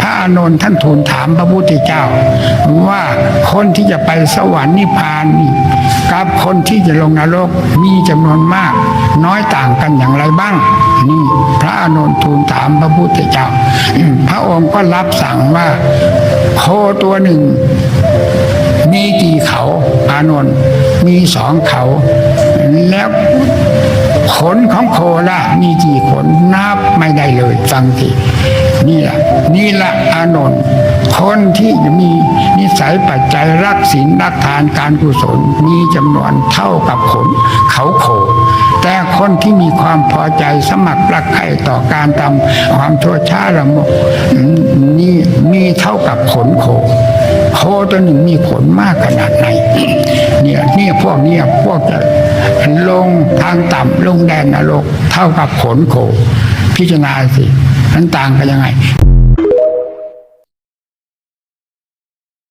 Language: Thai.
พระอานนท์ท่านทูลถามพระพุทธเจ้า ว่าคนที่จะไปสวรรค์นิพพานนี่กับคนที่จะลงนรกมีจำนวนมาก น้อยต่างกันอย่างไรบ้างนี่พระอานนท์ทูลถามพระพุทธเจ้า พระองค์ก็รับสั่งว่าโคตัวหนึ่ง มีกี่เขา อานนท์มีสองเขา แล้ว ละมีกี่ขนนับไม่ได้เลยฟังทีนี่แหละนี่แหละอานนท์คนที่มีนิสัยปัจจัยรักศีลรักทานการกุศลมีจำนวนเท่ากับขนเขาโคแต่คนที่มีความพอใจสมัครรักใครต่อการทำความชั่วช้าละโมกนี่ โคตัวหนึ่งมีขนมากขนาดไหน เนี่ยเนี่ยพวกเนี่ยพวกจะลงทางต่ำลงแดนนรกเท่ากับขนโคพิจารณาสินั้นต่างกันยังไง